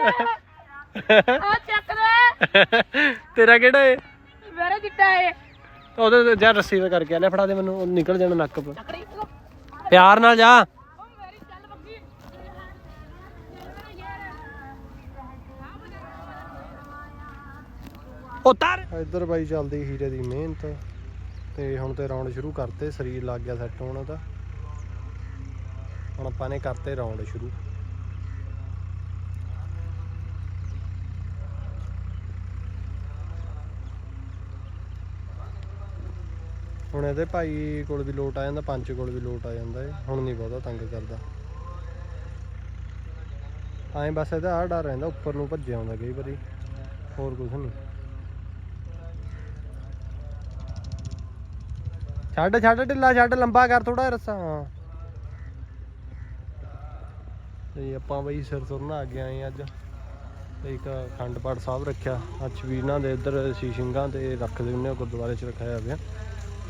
ਆ ਚੱਕ ਲੈ। ਤੇਰਾ ਕਿਹੜਾ ਏ? ਮੇਰੇ ਚਿੱਟਾ ਏ। ਉਹਦੇ ਤੇ ਜਾ ਰੱਸੀ ਵੇ ਕਰਕੇ ਆ ਲੈ ਫੜਾ ਦੇ ਮੈਨੂੰ ਉਹ ਨਿਕਲ ਜਾਣਾ ਨੱਕ ਤੋਂ ਚੱਕੜੀ ਉਹ ਪਿਆਰ ਨਾਲ ਜਾ। ਮੇਰੀ ਚੱਲ ਬੱਗੀ ਉਤਰ ਇੱਧਰ ਬਾਈ ਚੱਲਦੀ ਹੀਰੇ ਦੀ ਮਿਹਨਤ। ਤੇ ਹੁਣ ਤੇ ਰਾਉਂਡ ਸ਼ੁਰੂ ਕਰਤੇ ਸਰੀਰ ਲੱਗ ਗਿਆ ਸੈੱਟ ਹੋਣ ਉਹਦਾ ਹੁਣ ਆਪਾਂ ਨੇ ਕਰਤੇ ਰਾਉਂਡ ਸ਼ੁਰੂ। ਹੁਣ ਇਹਦੇ ਭਾਈ ਕੋਲ ਵੀ ਲੋਟ ਆ ਜਾਂਦਾ, ਪੰਜ ਕੋਲ ਵੀ ਲੋਟ ਆ ਜਾਂਦਾ ਏ ਹੁਣ ਨਹੀਂ ਬਹੁਤਾ ਤੰਗ ਕਰਦਾ। ਐਂ ਬਸ ਇਹਦਾ ਆਹ ਡਰ ਰਹਿੰਦਾ, ਉੱਪਰ ਨੂੰ ਭੱਜਿਆ ਆਉਂਦਾ ਕਈ ਵਾਰੀ। ਹੋਰ ਕੁਝ ਨਹੀਂ। ਛੱਡ ਛੱਡ ਢਿੱਲਾ, ਛੱਡ, ਲੰਬਾ ਕਰ ਥੋੜਾ ਰੱਸਾ। ਹਾਂ। ਤੇ ਆਪਾਂ ਬਈ ਸਿਰ ਤੁਰਨ ਆ ਗਏ ਆਏ ਅੱਜ। ਇੱਕ ਅਖੰਡ ਪਾਠ ਸਾਹਿਬ ਰੱਖਿਆ। ਅੱਜ ਵੀ ਇਹਨਾਂ ਦੇ ਇੱਧਰ ਸ਼ੀਸ਼ਿੰਗਾਂ ਤੇ ਰੱਖਦੇ ਹੁੰਦੇ ਗੁਰਦੁਆਰੇ 'ਚ ਰੱਖਿਆ ਹੋਇਆ।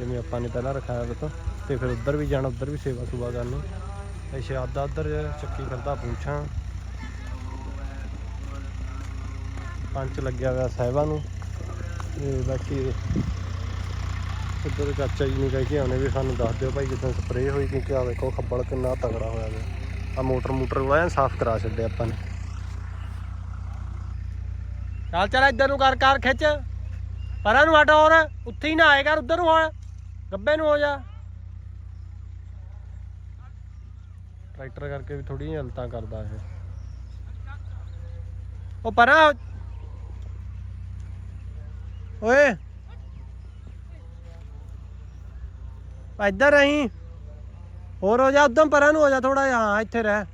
ਜਿਵੇਂ ਆਪਾਂ ਨੇ ਪਹਿਲਾਂ ਰਖਾਇਆ ਵਾ ਤੇ ਫਿਰ ਉੱਧਰ ਵੀ ਜਾਣਾ, ਉੱਧਰ ਵੀ ਸੇਵਾ ਸੁਵਾ ਕਰਨੀ। ਤੇ ਸ਼ਹਾਦਾ ਉੱਧਰ ਚੱਕੀ ਫਿਰਦਾ, ਪੁੱਛਾਂ। ਪੰਚ ਲੱਗਿਆ ਹੋਇਆ ਸਾਹਿਬਾਂ ਨੂੰ। ਤੇ ਬਾਕੀ ਉੱਧਰ ਚਾਚਾ ਜੀ ਨੂੰ ਕਹਿ ਕੇ ਆਉਣੇ ਵੀ ਸਾਨੂੰ ਦੱਸ ਦਿਓ ਭਾਈ ਕਿੱਦਾਂ ਸਪਰੇਅ ਹੋਈ, ਕਿਉਂਕਿ ਆ ਵੇਖੋ ਖੱਬਲ ਕਿੰਨਾ ਤਗੜਾ ਹੋਇਆ ਵੇ। ਆ ਮੋਟਰ ਮੋਟਰ ਵਾਇਆ ਸਾਫ਼ ਕਰਾ ਛੱਡਿਆ ਆਪਾਂ ਨੇ। ਚੱਲ ਚੱਲ, ਇੱਧਰ ਨੂੰ ਕਰ ਕਰ ਖਿੱਚ। ਪਰਾਂ ਨੂੰ ਹਟ ਹੋਰ, ਉੱਥੇ ਹੀ ਨਾ ਆਏ ਕਰ ਨੂੰ ਹੋ ਗੱਬੇ ਨੂੰ ਹੋ ਜਾ। ਟਰੈਕਟਰ ਕਰਕੇ ਵੀ ਥੋੜੀ ਹਲਤਾਂ ਕਰਦਾ ਇਹ। ਉਹ ਪਰਾਂ ਓਏ। ਇੱਧਰ ਰਹੀਂ ਹੋਰ ਹੋ ਜਾ ਉਦੋਂ ਪਰਾਂ ਨੂੰ ਹੋ ਜਾ ਥੋੜਾ ਜਿਹਾ। ਹਾਂ, ਇੱਥੇ ਰਹਿ।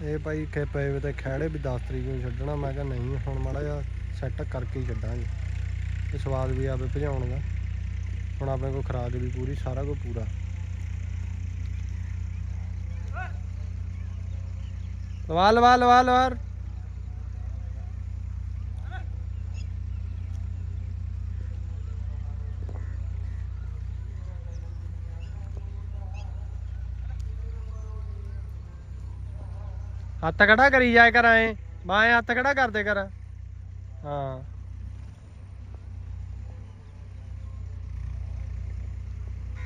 ਇਹ ਭਾਈ ਕਿ ਪਏ ਤੇ ਖਹਿੜੇ ਵੀ 10 ਤਰੀਕ ਨੂੰ ਛੱਡਣਾ। ਮੈਂ ਕਿਹਾ ਨਹੀਂ, ਹੁਣ ਮਾੜਾ ਜਿਹਾ ਸੈੱਟ ਕਰਕੇ ਹੀ ਛੱਡਾਂਗੇ ਤੇ ਸਵਾਦ ਵੀ ਆਵੇ ਭਜਾਉਣ ਦਾ ਹੁਣ ਆਪਣੇ ਕੋਲ ਖਰਾਕ ਵੀ ਪੂਰੀ, ਸਾਰਾ ਕੁਝ ਪੂਰਾ। ਲਵਾ ਲਵਾ ਲਵਾ ਲਵਾ। ਹੱਥ ਖੜਾ ਕਰੀ ਜਾਏ ਕਰ ਐ। ਬਾਏ ਹੱਥ ਖੜਾ ਕਰਦੇ ਕਰ। ਹਾਂ।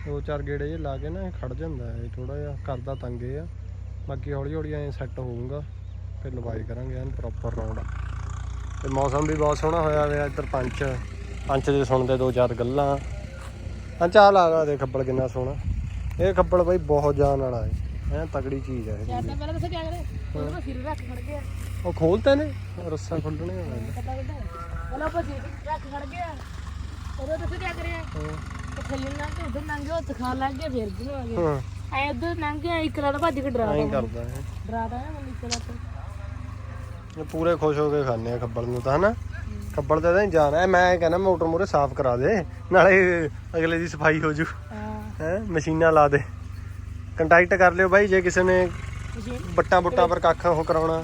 ਦੋ ਚਾਰ ਗੇੜੇ ਜੇ ਲਾ ਕੇ ਨਾ ਇਹ ਖੜ ਜਾਂਦਾ ਇਹ ਥੋੜਾ ਜਿਹਾ ਕਰਦਾ ਤੰਗੇ ਆ। ਬਾਕੀ ਹੌਲੀ ਹੌਲੀ ਐ ਸੈੱਟ ਹੋਊਗਾ, ਫਿਰ ਲਵਾਈ ਕਰਾਂਗੇ ਐਨ ਪ੍ਰੋਪਰ ਰੌਂਡ ਤੇ ਮੌਸਮ ਵੀ ਬਹੁਤ ਸੋਹਣਾ ਹੋਇਆ ਹੋਇਆ ਇੱਧਰ ਪੰਚ ਪੰਚ ਦੇ ਸੁਣਦੇ ਦੋ ਚਾਰ ਗੱਲਾਂ। ਪੰਚ ਆ ਲਾ ਦੇ ਖੱਬਲ ਕਿੰਨਾ ਸੋਹਣਾ। ਇਹ ਖੱਬਲ ਬਈ ਬਹੁਤ ਜਾਨ ਵਾਲਾ ਹੈ ਐ ਤਗੜੀ ਚੀਜ਼ ਹੈ ਇਹ ਚੱਲ ਪਹਿਲਾਂ ਦੱਸ ਕਿਆ ਕਰੇ? ਉਹਦਾ ਸਿਰ ਰੱਖ ਖੜ ਗਿਆ। ਉਹ ਖੋਲਤੇ ਨੇ? ਰੱਸਾ ਖੁੱਲਣੇ ਹੋਣੇ ਨੇ ਪਤਾ ਕਿੱਦਾਂ ਪਹਿਲਾਂ ਆਪਾਂ ਸਿਰ ਰੱਖ ਖੜ ਗਿਆ। ਉਹਦਾ ਦੱਸ ਕਿਆ ਕਰਿਆ? ਹਾਂ। ਉਹ ਥੱਲੇ ਲੰਘ ਕੇ ਉਧਰ ਲੰਘ ਗਿਆ ਉੱਥੇ ਖਾਣ ਲੱਗ ਗਿਆ ਫਿਰ ਕਿਉਂ ਆ ਗਿਆ ਹਾਂ। ਐ ਉਧਰ ਲੰਘ ਗਿਆ ਇੱਕ ਲੜ ਭੱਜ ਕੇ ਡਰਾ ਐਂ ਤਾ। ਕਰਦਾ ਹੈ ਡਰਾ ਤਾ ਨਾ ਮੈਨੂੰ ਇੱਕ ਲੜ ਇਹ ਪੂਰੇ ਖੁਸ਼ ਹੋ ਕੇ ਖਾਂਦੇ ਆ ਖੱਬਲ ਨੂੰ ਤਾਂ ਹਨਾ? ਖੱਬਲ ਤੇ ਤਾਂ ਜਾਣਾ। ਮੈਂ ਕਹਿੰਦਾ ਮੋਟਰ ਮੂਰੇ ਸਾਫ਼ ਕਰਾ ਦੇ। ਨਾਲੇ ਅਗਲੇ ਦੀ ਸਫ਼ਾਈ ਹੋ ਜੂ। ਹੈ? ਮਸ਼ੀਨਾਂ ਲਾ ਦੇ। ਕੰਟੈਕਟ ਕਰ ਲਿਓ ਬਾਈ ਜੇ ਕਿਸੇ ਨੇ ਬੱਟਾਂ ਬੁੱਟਾਂ ਪਰ ਕੱਖ ਉਹ ਕਰਾਉਣਾ।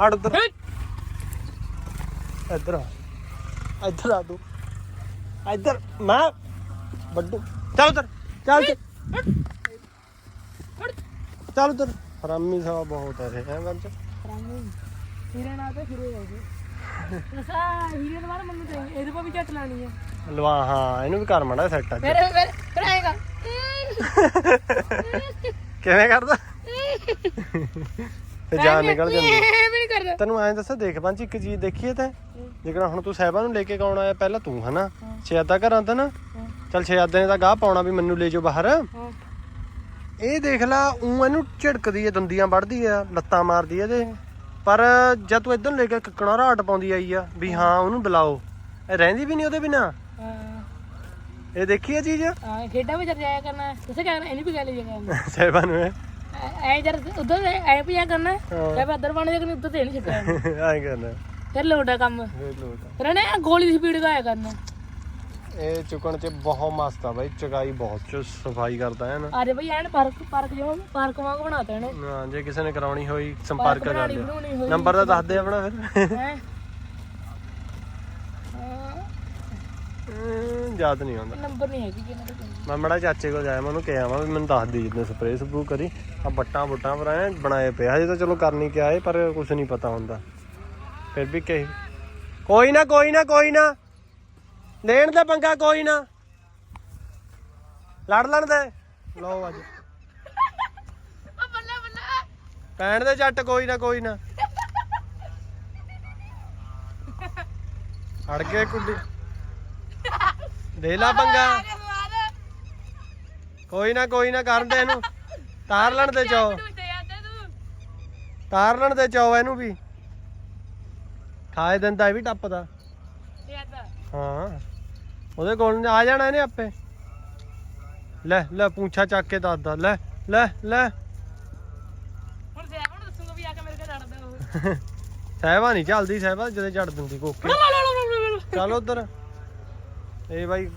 ਹਟ ਉਧਰ। ਇੱਧਰ ਆ। ਇੱਧਰ ਆ ਤੂੰ। ਇੱਧਰ ਮੈਂ ਵੱਡੂ। ਚੱਲ ਉਧਰ ਚੱਲ ਚੱਲ। ਚੱਲ ਉਧਰ। ਹਰਾਮੀ ਸਾਲਾ ਬਹੁਤ ਹੈ ਇਹ ਹੈ ਬੰਚ ਰਾਮੂ ਹੀਰੇ ਨਾਲ ਤੇ ਫਿਰੇ ਹੋ ਗਏ ਨਸਾ ਹੀਰੇ ਦੇ ਮੈਨੂੰ ਤੇ ਇਹਦੇ ਪਾ ਵੀ ਝੱਟ ਲਾਣੀ ਹੈ ਲਵਾ ਹਾਂ ਇਹਨੂੰ ਵੀ ਕਰ ਮੜਾ ਸੈੱਟ ਅੱਜ। ਫਿਰ ਫਿਰ ਫਿਰ ਆਏਗਾ। ਕਿਵੇਂ ਕਰਦਾ? ਤੇ ਜਾਨ ਨਿਕਲ ਜਾਂਦੀ। ਮੈਂ ਵੀ ਨਹੀਂ ਕਰਦਾ। ਤੈਨੂੰ ਐਂ ਦੱਸਾਂ ਦੇਖ ਪੰਜ ਇੱਕ ਚੀਜ਼ ਦੇਖੀਏ ਤੇ? ਜੇਕਰ ਹੁਣ ਤੂੰ ਸਾਹਿਬਾਂ ਨੂੰ ਲੈ ਕੇ ਕੌਣ ਆਇਆ? ਪਹਿਲਾਂ ਤੂੰ ਹਨਾ? ਛਿਆਦਾ ਘਰਾਂ ਤਾਂ ਨਾ? ਚੱਲ ਛਿਆਦਾ ਨੇ ਤਾਂ ਗਾਹ ਪਾਉਣਾ ਵੀ ਮੈਨੂੰ ਲੈ ਜਾਓ ਬਾਹਰ। ਇਹ ਦੇਖ ਲਾ ਉਹ ਇਹਨੂੰ ਝਿੜਕਦੀ ਐ ਦੰਦੀਆਂ ਵੱਢਦੀ ਐ ਲੱਤਾਂ ਮਾਰਦੀ ਐ ਇਹਦੇ। ਪਰ ਜਦ ਤੂੰ ਇਧਰ ਲੈ ਕੇ ਕੱਕਣਾ ਰਾਟ ਪਾਉਂਦੀ ਆਈ ਆ ਵੀ ਹਾਂ ਉਹਨੂੰ ਬੁਲਾਓ। ਇਹ ਰਹਿੰਦੀ ਵੀ ਨਹੀਂ ਉਹਦੇ ਬਿਨਾ। ਇਹ ਦੇਖੀ ਇਹ ਚੀਜ਼? ਹਾਂ ਖੇਡਾਂ ਵਿੱਚ ਜਾਇਆ ਕਰਨਾ। ਤੁਸੀਂ ਕਿਆ ਕਰਨਾ ਇਹਨੂੰ ਵੀ ਕਹਿ ਲਿਆ ਕਰਨਾ ਸਾਹਿਬਾਂ ਨੂੰ ਐ ਜਰ ਉਧਰ ਐ ਪਿਆ ਕਰਨਾ। ਤੇ ਬੱਦਰ ਬਣ ਜਾ ਕਰਨੀ ਉੱਧਰ ਤੇ ਨਹੀਂ ਛੱਡਣਾ। ਐਂ ਕਰਨਾ। ਫਿਰ ਲੋਡਾ ਕੰਮ। ਇਹ ਲੋਟ ਆ। ਫਿਰ ਇਹਨੇ ਗੋਲੀ ਦੀ ਸਪੀਡ ਗਾਇਆ ਕਰਨਾ ਇਹ ਚੁਕਣ ਚ ਬਹੁਤ ਮਸਤ ਆ ਬਾਈ ਚਗਾਈ ਬਹੁਤ। ਚ ਸਫ਼ਾਈ ਕਰਦਾ ਹੈ ਨਾ। ਅਰੇ ਬਈ ਐਨ ਪਾਰਕ ਪਾਰਕ ਜਿਹਾ ਪਾਰਕ ਵਾਂਗ ਬਣਾਤਾ ਇਹਨੇ। ਹਾਂ, ਜੇ ਕਿਸੇ ਨੇ ਕਰਾਉਣੀ ਹੋਈ ਸੰਪਰਕ ਕਰ ਲਿਓ ਨੰਬਰ ਤਾਂ ਦੱਸ ਦੇ ਆਪਣਾ ਫਿਰ ਹੈ ਅਮ, ਯਾਦ ਨਹੀਂ ਆਉਂਦਾ। ਨੰਬਰ ਨਹੀਂ ਹੈਗੀ ਜਿਹਨਾਂ ਦਾ ਮੈਂ ਮੜਾ ਚਾਚੇ ਕੋਲ ਜਾਇਆ ਮੈਂ ਉਹਨੂੰ ਕਿਹਾ ਵਾ ਵੀ ਮੈਨੂੰ ਦੱਸ ਦੀ ਜਿੱਦਾਂ ਸਪਰੇਅ ਸਪਰੂ ਕਰੀ। ਆ ਬੱਟਾਂ ਬੁੱਟਾਂ ਪਰ ਐ ਬਣਾਏ ਪਿਆ ਹਜੇ ਤਾਂ ਚਲੋ ਕਰਨੀ ਕਿਆ ਏ ਪਰ ਕੁਝ ਨਹੀਂ ਪਤਾ ਹੁੰਦਾ। ਫਿਰ ਵੀ ਕਹੀ ਕੋਈ ਨਾ ਕੋਈ ਨਾ ਕੋਈ ਨਾ। ਲੈਣ ਦੇ ਪੰਗਾ ਕੋਈ ਨਾ। ਲੜ ਲੈਣ ਦੇ। ਲਓ ਅੱਜ। ਉਹ ਬੱਲੇ ਬੱਲੇ। ਪੈਣ ਦੇ ਜੱਟ ਕੋਈ ਨਾ ਕੋਈ ਨਾ। ਅੜ ਗਏ ਕੁੱਡੀ ਦੇ ਲਾ ਪੰਗਾ। ਕੋਈ ਨਾ ਕੋਈ ਨਾ ਕਰਨ ਦੇ ਇਹਨੂੰ। ਤਾਰ ਲੈਣ ਦੇ ਚੋ। ਤਾਰ ਲੈਣ ਦੇ ਚੋ ਇਹਨੂੰ ਵੀ। ਖਾਏ ਦਿੰਦਾ ਇਹ ਵੀ ਟੱਪਦਾ। ਹਾਂ। ਉਹਦੇ ਕੋਲ ਨੂੰ ਆ ਜਾਣਾ ਇਹਨੇ ਆਪੇ। ਲੈ ਲੈ ਪੂੰਛਾ ਚੱਕ ਕੇ ਦੱਸਦਾ ਲੈ ਲੈ ਲੈ। ਹੁਣ ਸਹਿਬ ਨੂੰ ਦੱਸੂਗਾ ਵੀ ਆ ਕੇ ਮੇਰੇ ਕੋਲ ਲੜਦਾ ਉਹ। ਸਹਿਬਾ ਨਹੀਂ ਚੱਲਦੀ ਸਹਿਬਾ ਜਦੋਂ ਛੱਡ ਦਿੰਦੀ ਕੋਕੇ। ਚੱਲ ਉਧਰ। ਇਹ ਬਾਈ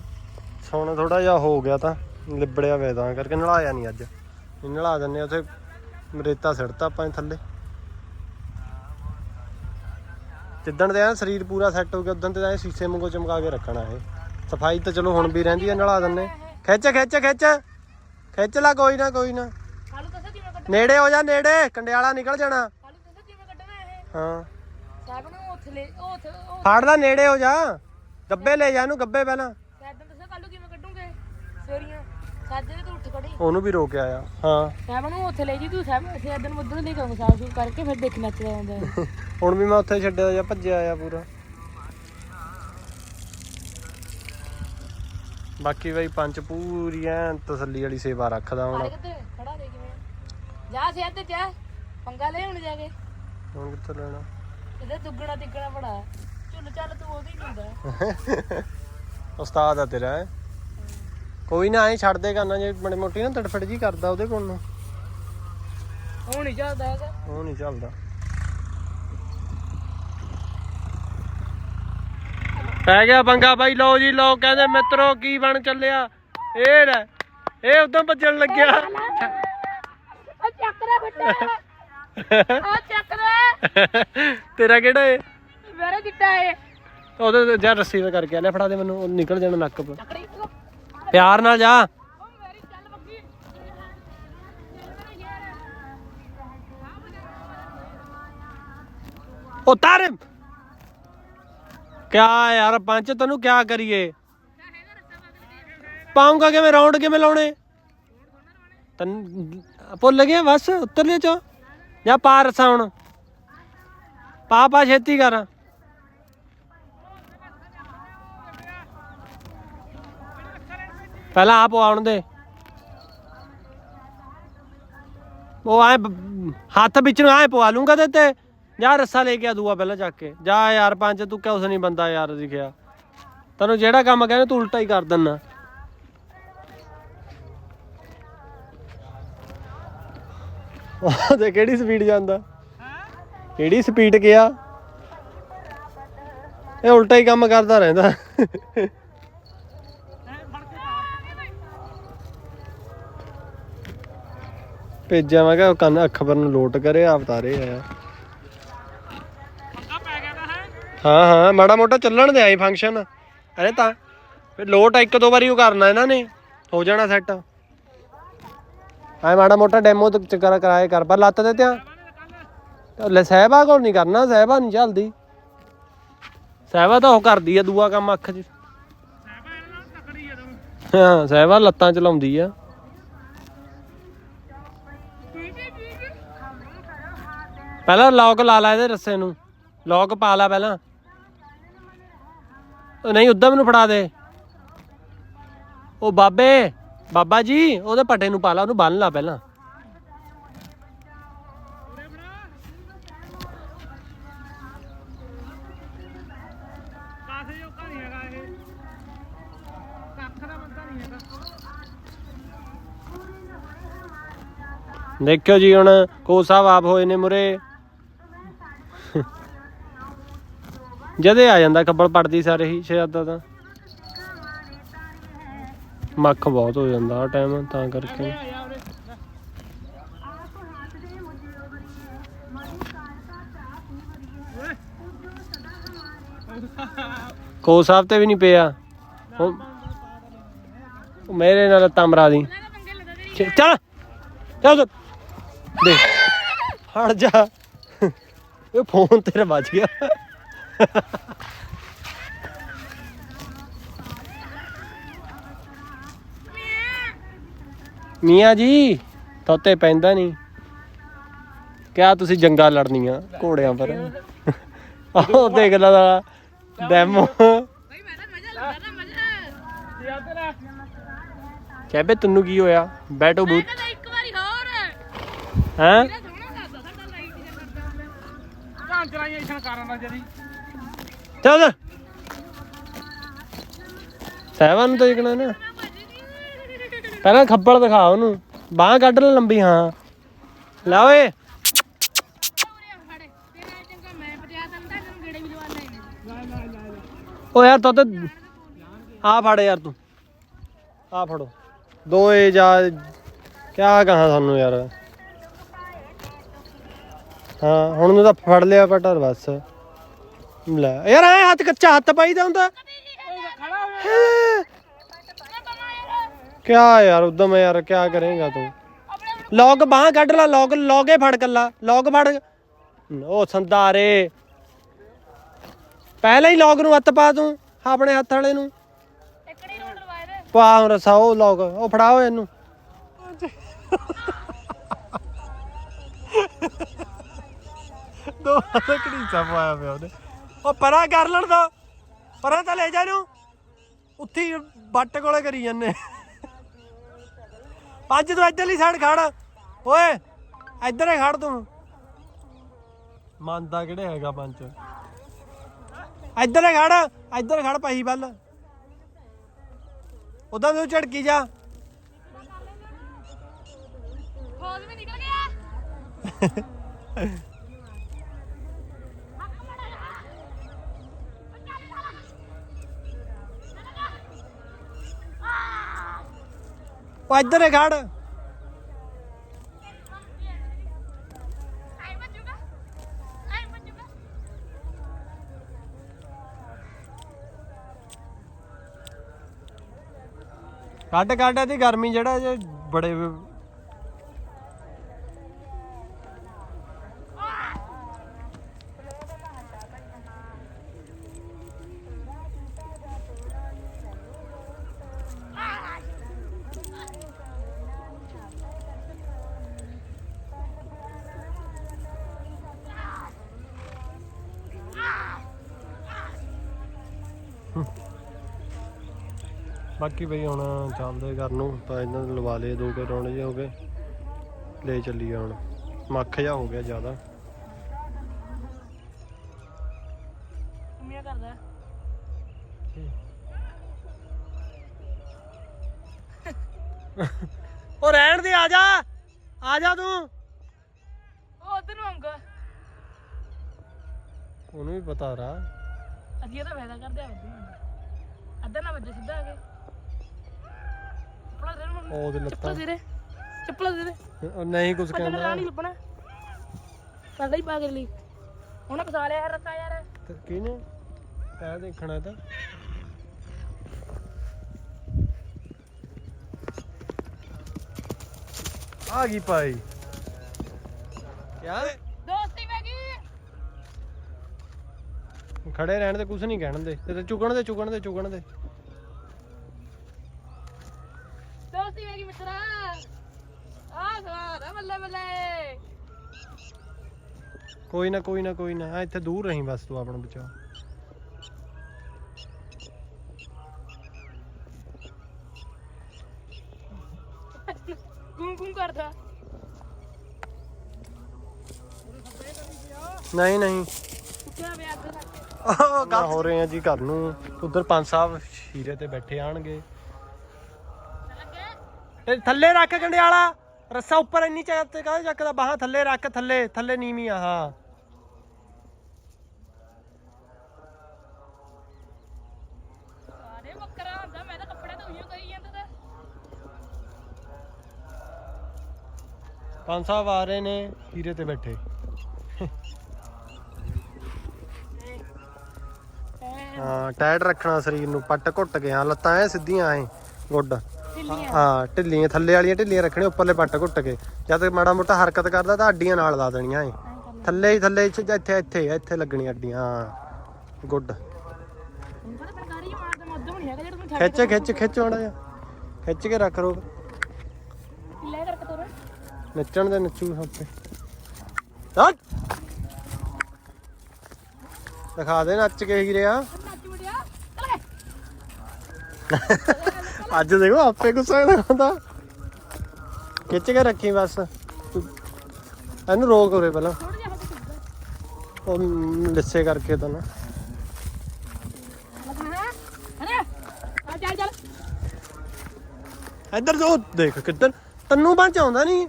ਸੌਣਾ ਥੋੜਾ ਜਿਹਾ ਹੋ ਗਿਆ ਤਾਂ ਲਿਬੜਿਆ ਵੇ ਤਾਂ ਕਰਕੇ ਨਲਾਇਆ ਨਹੀਂ ਅੱਜ। ਇਹ ਨਲਾ ਦਿੰਨੇ ਉਥੇ ਰੇਤਾ ਸਿੜਤਾ ਆਪਾਂ ਥੱਲੇ। ਜਿੱਦਣ ਦੇ ਆ ਸਰੀਰ ਪੂਰਾ ਸੈੱਟ ਹੋ ਗਿਆ ਉਦੋਂ ਤੇ ਐ ਸੀਸੇ ਵਾਂਗੂ ਚਮਕਾ ਕੇ ਰੱਖਣਾ ਇਹ। ਸਫ਼ਾਈ ਤਾਂ ਚਲੋ ਹੁਣ ਵੀ ਰਹਿੰਦੀ ਹੈ ਨਲਾ ਦਿੰਨੇ ਖਿੱਚ ਖਿੱਚ ਖਿੱਚ। ਖਿੱਚ ਲਾ ਕੋਈ ਨਾ ਕੋਈ ਨਾ। ਨੇੜੇ ਹੋ ਜਾ ਨੇੜੇ। ਕੰਡਿਆਲਾ ਨਿਕਲ ਜਾਣਾ। ਹਾਂ। ਸਾਹਿਬ ਨੂੰ ਉੱਥੇ ਫੜ ਲੈ ਨੇੜੇ ਹੋ ਜਾ। ਗੱਬੇ ਲੈ ਜਾ ਇਹਨੂੰ ਗੱਬੇ ਪਹਿਲਾਂ। ਸਾਹਿਬ ਨੂੰ ਦੱਸੋ ਕਾਲੂ ਕਿਵੇਂ ਕੱਢੂਗੇ ਸੇਰੀਆਂ ਸਾਜੇ ਤੂੰ ਉੱਠ ਖੜੀ। ਉਹਨੂੰ ਵੀ ਰੋਕ ਆਇਆ ਹਾਂ। ਸਾਹਿਬ ਨੂੰ ਉੱਥੇ ਲੈ ਜੀ ਤੂੰ ਸਾਹਿਬ ਇੱਥੇ ਇਧਰ ਉਧਰ ਲੈ ਕੇ ਸਾਫ਼ ਸੁਫ ਕਰਕੇ ਫਿਰ ਦੇਖ ਨੱਚਦਾ ਹੁੰਦਾ ਹੈ ਹੁਣ ਵੀ ਮੈਂ ਉੱਥੇ ਛੱਡਿਆ ਜਾਂ ਭੱਜਿਆ ਆ ਪੂਰਾ। ਬਾਕੀ ਬਈ ਪੰਜ ਪੂਰੀ ਐਨ ਤਸੱਲੀ ਵਾਲੀ ਸੇਵਾ ਰੱਖਦਾ ਹੁਣ। ਕਿੱਥੇ ਖੜਾ ਦੇ ਕਿਵੇਂ? ਜਾ ਸਿਆ ਤੇ ਜਾ। ਪੰਗਾ ਲੈ ਹੁਣ ਜਾ ਕੇ। ਹੁਣ ਕਿੱਥੇ ਲੈਣਾ? ਇਹਦੇ ਦੁੱਗਣਾ ਤਿੱਗਣਾ ਬੜਾ। ਚੱਲ ਤੂੰ ਉਹਦੀ ਨਹੀਂ ਹੁੰਦਾ। ਉਸਤਾਦ ਆ ਤੇਰਾ ਹੈਂ। ਕੋਈ ਨਾ ਐ ਛੱਡ ਦੇ ਕਰਨਾ ਜੇ ਬੜੀ ਮੋਟੀ ਨਾ ਤੜਫੜ ਜੀ ਕਰਦਾ ਉਹਦੇ ਕੋਲ ਨੂੰ। ਹੁਣ ਨਹੀਂ ਚੱਲਦਾ ਹੈਗਾ। ਉਹ ਨਹੀਂ ਚੱਲਦਾ। ਪੈ ਗਿਆ ਪੰਗਾ ਬਾਈ ਲਓ ਜੀ ਲਓ ਕਹਿੰਦੇ ਮਿੱਤਰੋ ਕੀ ਬਣ ਚੱਲਿਆ। ਇਹ ਲੈ ਇਹ ਉਦੋਂ ਭੱਜਣ ਲੱਗਿਆ। ਆ ਚੱਕ ਰੇ ਬੱਟਾ। ਆ ਚੱਕ ਤੇਰਾ ਕਿਹੜਾ ਏ ਮੇਰੇ ਚਿੱਟਾ ਏ ਉਹਦੇ ਤੇ ਜਾ ਰੱਸੀ ਨਾਲ ਕਰਕੇ ਲੈ ਫੜਾ ਦੇ ਮੈਨੂੰ ਉਹ ਨਿਕਲ ਜਾਣਾ ਨੱਕ ਤੋਂ ਉਹ ਪਿਆਰ ਨਾਲ ਜਾ। ਮੇਰੀ ਚੱਲ ਬੱਗੀ। ਉਤਾਰ ਕਿਆ ਯਾਰ ਪੰਚ ਤੈਨੂੰ ਕਿਆ ਕਰੀਏ? ਪਾਉਂਗਾ ਕਿਵੇਂ ਰਾਉਂਡ ਕਿਵੇਂ ਲਾਉਣੇ? ਤਨ ਭੁੱਲ ਗਿਆ ਬਸ ਉੱਤਰ ਲੈ ਚੋ। ਜਾਂ ਪਾ ਰਸਾ ਹੁਣ। ਪਾ ਪਾ ਛੇਤੀ ਕਰ। ਪਹਿਲਾਂ ਆਪ ਆਉਣ ਦੇ। ਉਹ ਆਏ ਹੱਥ ਵਿੱਚ ਨੂੰ ਆਏ ਪਵਾ ਲੂੰਗਾ ਤੇ ਤੇ ਜਾ ਰੱਸਾ ਲੈ ਕੇ ਆ ਦੂਆ ਪਹਿਲਾਂ ਚੱਕ ਕੇ। ਜਾ ਯਾਰ ਪੰਜ, ਤੂੰ ਕਿਉਂ ਨਹੀਂ ਬੰਦਾ ਯਾਰ ਦਿਖਿਆ? ਤੈਨੂੰ ਜਿਹੜਾ ਕੰਮ ਕਹਿੰਦੇ ਤੂੰ ਉਲਟਾ ਹੀ ਕਰ ਦਿੰਨਾ। ਉਹ ਤੇ ਕਿਹੜੀ ਸਪੀਡ ਜਾਂਦਾ? ਕਿਹੜੀ ਸਪੀਡ ਗਿਆ ਇਹ ਉਲਟਾ ਹੀ ਕੰਮ ਕਰਦਾ ਰਹਿੰਦਾ। ਭੇਜਿਆ ਮੈਂ ਕਿਹਾ ਕੰਨ ਅਖਬਰ ਨੂੰ ਲੋਟ ਕਰੇ ਆਪ ਤਾਰੇ ਆਇਆ ਹਾਂ। ਹਾਂ ਮਾੜਾ ਮੋਟਾ ਚੱਲਣ ਦੇ ਆਈ ਫੰਕਸ਼ਨ ਅਰੇ ਤਾਂ ਫਿਰ ਲੋਟ ਇੱਕ ਦੋ ਵਾਰੀ ਉਹ ਕਰਨਾ ਇਹਨਾਂ ਨੇ ਹੋ ਜਾਣਾ ਸੈੱਟ ਆਏ ਮਾੜਾ ਮੋਟਾ ਡੈਮੋ ਤੇ ਚੱਕਰ ਕਰਾਏ ਕਰ ਪਰ ਲੱਤ ਦੇ ਧਿਆਨ ਲੈ ਸਹਿਬਾ ਕੋਲ ਨਹੀਂ ਕਰਨਾ ਸਹਿਬਾ ਨਹੀਂ ਚੱਲਦੀ। ਸਹਿਬਾ ਤਾਂ ਉਹ ਕਰਦੀ ਆ ਦੂਆ ਕੰਮ ਅੱਖ 'ਚ। ਹਾਂ ਸਹਿਬਾ ਲੱਤਾਂ ਚਲਾਉਂਦੀ ਆ। ਪਹਿਲਾਂ ਲੌਕ ਲਾ ਲਾ ਇਹਦੇ ਰੱਸੇ ਨੂੰ। ਲੌਕ ਪਾ ਲਾ ਪਹਿਲਾਂ। ਉਹ ਨਹੀਂ ਉਦਾਂ ਮੈਨੂੰ ਫੜਾ ਦੇ। ਉਹ ਬਾਬੇ ਬਾਬਾ ਜੀ ਉਹਦੇ ਪੱਟੇ ਨੂੰ ਪਾ ਲਾ ਉਹਨੂੰ ਬੰਨ ਲਾ ਪਹਿਲਾਂ। ਦੇਖਿਓ ਜੀ ਹੁਣ ਕੋ ਸਾਹਿਬ ਆਪ ਹੋਏ ਨੇ ਮੁਰੇ। ਜਦੇ ਆ ਜਾਂਦਾ, ਖੱਬਲ ਪੜਦੀ ਸਾਰੇ ਹੀ ਸ਼ਾਇਦ ਤਾਂ। ਮੱਖ ਬਹੁਤ ਹੋ ਜਾਂਦਾ ਆ ਟਾਈਮ ਤਾਂ ਕਰਕੇ। ਕੋ ਸਾਹਿਬ ਤੇ ਵੀ ਨਹੀਂ ਪਿਆ। ਮੇਰੇ ਨਾਲ ਤਮਰਾ ਦੀ। ਚੱਲ ਚੱਲ ਉੱਧਰ। ਹਟ ਜਾ। ਇਹ ਫੋਨ ਤੇਰਾ ਵੱਜ ਗਿਆ। ਮੀਆਂ ਜੀ, ਤੋਤੇ ਪੈਂਦਾ ਨਹੀਂ ਕਿਆ ਤੁਸੀਂ ਜੰਗਾਂ ਲੜਨੀਆਂ, ਘੋੜਿਆਂ ਪਰ? ਆਹ, ਦੇਖ ਲਾ ਦਾ ਡੈਮੋ। ਬਈ ਮੈਂ ਤਾਂ ਮਜ਼ਾ ਲੱਗਾ ਨਾ ਮਜ਼ਾ ਯਾਦ ਤੈਨੂੰ ਕੀ ਹੋਇਆ? ਬੈਠੋ ਬੂਤ ਕਹਿੰਦਾ ਇੱਕ ਵਾਰੀ ਹੋਰ ਹੈਂ? ਸੋਹਣਾ ਕਰਦਾ ਸਾਡਾ ਲਾਈਟ ਜਿਹਾ ਕਰਦਾ ਹੁੰਦਾ ਕਾਂ ਚਲਾਈਆਂ ਕਾਰਾਂ ਦਾ ਜਦੀ। ਚੱਲ ਉੱਧਰ। ਸਹਿਬਾਂ ਨੂੰ ਤਾਂ ਦੇਖਣਾ ਨਾ। ਪਹਿਲਾਂ ਖੱਬਲ ਦਿਖਾ ਉਹਨੂੰ। ਬਾਹ ਕੱਢ ਲੈ ਲੰਬੀ, ਹਾਂ। ਲੈ ਓਏ। ਓ ਯਾਰ, ਤੋ ਤੇ ਆ ਫੜ ਯਾਰ ਤੂੰ। ਆ ਫੜੋ। ਦੋ ਏ ਜਾ ਕਿਆ ਕਹਾਂ ਸਾਨੂੰ ਯਾਰ। ਹਾਂ, ਹੁਣ ਨੂੰ ਤਾਂ ਫੜ ਲਿਆ ਪਟਰ ਬਸ। ਲੈ। ਯਾਰ ਐ ਹੱਥ ਕੱਚਾ ਹੱਥ ਪਾਈਦਾ ਹੁੰਦਾ। ਖੜਾ ਕਿਆ ਯਾਰ ਉਦਮ ਯਾਰ, ਕਿਆ ਕਰੇਗਾ ਤੂੰ? ਲੌਗ ਬਾਹ ਕੱਢ ਲਾ ਲੌਗ ਲੌਗੇ ਫੜ ਕੱਲਾ ਲੌਗ ਫੜ। ਉਹ ਸੰਦਾਰੇ ਪਹਿਲਾਂ ਹੀ ਲੌਗ ਨੂੰ ਹੱਥ ਪਾ ਤੂੰ, ਆਪਣੇ ਹੱਥ ਵਾਲੇ ਨੂੰ। ਇਕੜੀ ਰੋਡ ਲਵਾਏ ਪਾ ਹੁਣ ਰਸਾ ਉਹ ਲੌਗ ਉਹ ਫੜਾਓ ਇਹਨੂੰ। ਦੋ ਲੱਕੜੀ ਸਾ ਪਾਇਆ ਪਿਆ ਉਹਨੇ। ਉਹ ਪਰਾਂ ਕਰ ਲੈਣ ਦੋ। ਪਰਾਂ ਤਾਂ ਲੈ ਜਾ ਇਹਨੂੰ। ਉੱਥੇ ਬੱਟ ਕੋਲੇ ਕਰੀ ਜਾਂਦੇ। ਪੰਜ ਤੂੰ ਇੱਧਰਲੀ ਸਾਈਡ ਖੜ। ਓਏ, ਇੱਧਰ ਹੀ ਖੜ ਤੂੰ। ਮੰਨਦਾ ਕਿਹੜੇ ਹੈਗਾ ਪੰਜ। ਇੱਧਰ ਹੀ ਖੜ, ਇੱਧਰ ਖੜ ਪਹੀ ਵੱਲ। ਉਦਾਂ ਤੂੰ ਝੜਕੀ ਜਾ। ਖੋਦ ਵੀ ਨਿਕਲ ਗਿਆ। ਉਹ ਇੱਧਰ ਹੀ ਖੜ। ਕੱਢ ਕੱਢ ਇਹਦੀ ਗਰਮੀ ਜਿਹੜਾ ਜੇ ਬੜੇ ਬਾਕੀ ਬਈ ਹੁਣ ਚੱਲਦੇ ਘਰ ਨੂੰ ਤਾਂ ਇਹਨਾਂ ਨੂੰ ਲਵਾ ਲਏ ਦੋ ਕੇ ਰੌਣੇ ਜੇ ਹੋ ਗਏ। ਲੈ ਚੱਲੀਏ ਹੁਣ। ਮੱਖ ਜਾ ਹੋ ਗਿਆ ਜ਼ਿਆਦਾ। ਕਰਦਾ। ਉਹ ਰਹਿਣ ਦੇ ਆ ਜਾ। ਆ ਜਾ ਤੂੰ। ਉਹ ਉਧਰ ਨੂੰ ਆਉਂਗਾ ਉਹਨੂੰ ਵੀ ਪਤਾ ਰਾ। ਅਜੀ ਇਹਦਾ ਫਾਇਦਾ ਕਰਦੇ ਆ ਉਧਰ ਅੱਧਾ ਨਾ ਵੱਜੇ ਸਿੱਧਾ ਆ ਕੇ। ਚੱਪਲਾਂ ਦੇ ਉਹਦੇ ਲੱਤਾਂ। ਚੱਪਲਾਂ ਦੇ ਦੇ। ਚੱਪਲਾਂ ਦੇ ਦੇ। ਉਹ ਨਹੀਂ ਕੁਝ ਕਹਿੰਦਾ। ਦਾ ਨਹੀਂ ਲੱਭਣਾ। ਸਾਡਾ ਹੀ ਪਾ ਕੇ ਲਈ। ਉਹਨੇ ਫਸਾ ਲਿਆ ਯਾਰ ਰੱਸਾ ਯਾਰ। ਤੇ ਕਿਹਨੇ? ਇਹ ਦੇਖਣਾ ਤਾਂ। ਆ ਗਈ ਭਾਈ। ਕਿਆ? ਦੋਸਤੀ ਮੈਂ ਕੀ ਖੜੇ ਰਹਿਣ ਦੇ ਕੁਝ ਨਹੀਂ ਕਹਿਣ ਦੇ। ਤੇ ਚੁਗਣ ਦੇ ਚੁਗਣ ਦੇ ਚੁਗਣ ਦੇ ਦੋਸਤੀ ਮੈਂ ਕੀ ਮਿੱਤਰਾ ਆ ਸਵਾਦ ਆ ਬੱਲੇ ਬੱਲੇ ਕੋਈ ਨਾ ਕੋਈ ਨਾ ਕੋਈ ਨਾ। ਇੱਥੇ ਦੂਰ ਰਹੀਂ ਬਸ ਤੂੰ ਆਪਣਾ ਬਚਾ ਗੂੰ ਗੂੰ ਕਰਦਾ। ਨਹੀਂ ਨਹੀਂ। ਉੱਠਿਆ ਵੇ ਹੋ ਰਹੇ ਆ ਜੀ ਘਰ ਨੂੰ। ਉਧਰ ਪੰਜ ਸਾਹਿਬ ਸ਼ੀਰੇ ਤੇ ਬੈਠੇ ਆਣਗੇ। ਲੱਗੇ। ਇਹ ਥੱਲੇ ਰੱਖ ਕੰਡਿਆਲਾ ਰੱਸਾ ਉੱਪਰ ਇੰਨੀ ਚੱਕ ਤੇ ਕਾਹਦੇ ਚੱਕਦਾ ਬਾਹਾਂ ਥੱਲੇ ਰੱਖ ਥੱਲੇ ਥੱਲੇ ਨੀਵੀਂ ਆ ਹਾਂ। ਪੰਜ ਸਾਹਿਬ ਆ ਰਹੇ ਨੇ ਹੀਰੇ ਤੇ ਬੈਠੇ। ਹਾਂ ਟਾਇਟ ਰੱਖਣਾ ਸਰੀਰ ਨੂੰ ਪੱਟ ਘੁੱਟ ਕੇ ਹਾਂ ਲੱਤਾਂ ਐ ਸਿੱਧੀਆਂ ਐ ਗੁੱਡ। ਢਿੱਲੀਆਂ? ਹਾਂ ਢਿੱਲੀਆਂ ਥੱਲੇ ਵਾਲੀਆਂ ਢਿੱਲੀਆਂ ਰੱਖਣੀਆਂ ਉੱਪਰਲੇ ਪੱਟ ਘੁੱਟ ਕੇ। ਜਦ ਤੱਕ ਮਾੜਾ ਮੋਟਾ ਹਰਕਤ ਕਰਦਾ ਤਾਂ ਅੱਡੀਆਂ ਨਾਲ ਲਾ ਦੇਣੀਆਂ ਏ ਥੱਲੇ ਹੀ ਥੱਲੇ ਚ ਇੱਥੇ ਇੱਥੇ ਇੱਥੇ ਲੱਗਣੀਆਂ ਅੱਡੀਆਂ ਹਾਂ। ਗੁੱਡ। ਖਿੱਚ ਖਿੱਚ ਖਿੱਚ ਮਾੜਾ ਜਿਹਾ। ਖਿੱਚ ਕੇ ਰੱਖ ਰੋ। ਲੈ ਕਰਕੇ ਤੋਰ। ਨੱਚਣ ਦੇ ਨੱਚੂ ਉੱਤੇ ਹਟ ਦਿਖਾ ਦੇ ਨੱਚ ਕੇ ਹੀਰਿਆ ਨੱਚ ਮੁੜਿਆ ਚੱਲ। ਗਏ ਅੱਜ ਦੇਖੋ, ਆਪੇ ਗੁੱਸਾ ਹੁੰਦਾ। ਖਿੱਚ ਕੇ ਰੱਖੀ ਬਸ। ਇਹਨੂੰ ਰੋਕ ਉਰੇ ਪਹਿਲਾਂ। ਥੋੜਾ ਜਿਹਾ ਉਹ ਲਿੱਸੇ ਕਰਕੇ ਤਾਂ ਨਾ। ਇੱਧਰ ਜੋ, ਦੇਖ ਕਿੱਧਰ। ਤੈਨੂੰ ਬੰਚ ਆਉਂਦਾ ਨਹੀਂ।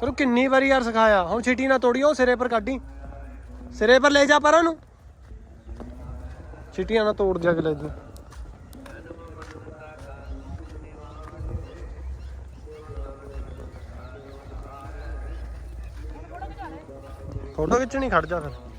ਤੈਨੂੰ ਕਿੰਨੀ ਵਾਰੀ ਯਾਰ ਸਿਖਾਇਆ। ਹੁਣ ਛਿੱਟੀ ਨਾ ਤੋੜੀ, ਉਹ ਸਿਰੇ ਪਰ ਕੱਢੀ। ਸਿਰੇ ਪਰ ਲੈ ਜਾ ਪਰਾਂ ਨੂੰ। ਛਿੱਟੀਆਂ ਨਾ ਤੋੜ ਜਾ ਕੇ ਲੈ ਦੀ। ਫੋਟੋ ਖਿੱਚਣੀ ਖੜ ਜਾ ਫਿਰ।